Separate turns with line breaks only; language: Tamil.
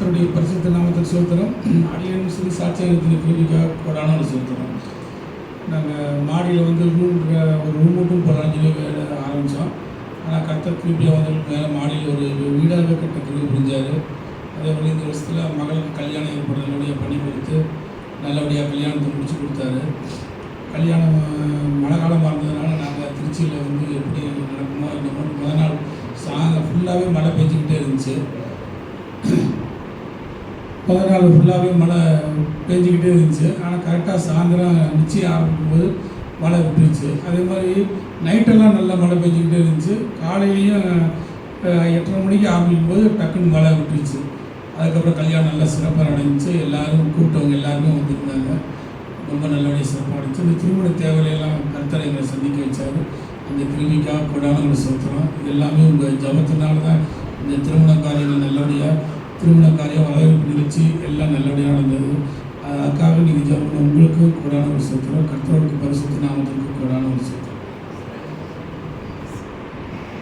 கத்தருடைய பரிசுத்த நாமத்தில் சோத்திரம் அடியும் சிறு சாட்சியத்தின் கேள்விக்காக போடாமல் ஒரு சோத்திரம் நாங்கள் மாடியில் வந்து ரூம் ஒரு ரூம் மட்டும் போடலாம்னு சொல்லி ஆரம்பித்தோம் ஆனால் கத்தர் திருப்பியாக வந்து மேலே மாடியில் ஒரு வீடாக கட்ட கிருப்பி புரிஞ்சார். அதே போல் இந்த வருஷத்தில் மகளுக்கு கல்யாணம் ஏற்பட நல்லபடியாக பண்ணி கொடுத்து நல்லபடியாக கல்யாணத்தை முடிச்சு கொடுத்தாரு. கல்யாணம் அஹ், மழை காலமாக இருந்ததுனால நாங்கள் திருச்சியில் வந்து எப்படி நடக்குமோ இந்த மாதிரி முத நாள் சாயங்காலம் ஃபுல்லாகவே மழை பெஞ்சிக்கிட்டே இருந்துச்சு. பதினாலு நாள் ஃபுல்லாகவே மழை பெஞ்சிக்கிட்டே இருந்துச்சு. ஆனால் கரெக்டாக சாயந்தரம் நிச்சயம் ஆரம்பிக்கும்போது மழை விட்டுருச்சு. அதே மாதிரி நைட்டெல்லாம் நல்லா மழை பெஞ்சிக்கிட்டே இருந்துச்சு. காலையிலையும் எட்டரை மணிக்கு ஆரம்பிக்கும் போது டக்குன்னு மழை விட்டுருச்சு. அதுக்கப்புறம் கல்யாணம் நல்லா சிறப்பாக நடந்துச்சு. எல்லோரும் கூப்பிட்டவங்க எல்லாருமே வந்திருந்தாங்க. ரொம்ப நல்லபடியாக சிறப்பாக நடந்துச்சு. இந்த திருமண தேவையெல்லாம் கர்த்தரை எங்களை சந்திக்க வச்சார். அந்த கிருமிக்காக கொடான சொத்துறோம் இது எல்லாமே உங்கள் ஜபத்தினால தான் இந்த திருமண திருமண காரியம் வரவேற்பு நிகழ்ச்சி எல்லாம் நல்லபடியாக நடந்தது. அதுக்காக நீங்கள் ஜபம் உங்களுக்கு கூடான ஒரு சொத்துறோம் கர்த்தருக்கு பரிசுத்த நாமத்திற்கு கூடான ஒரு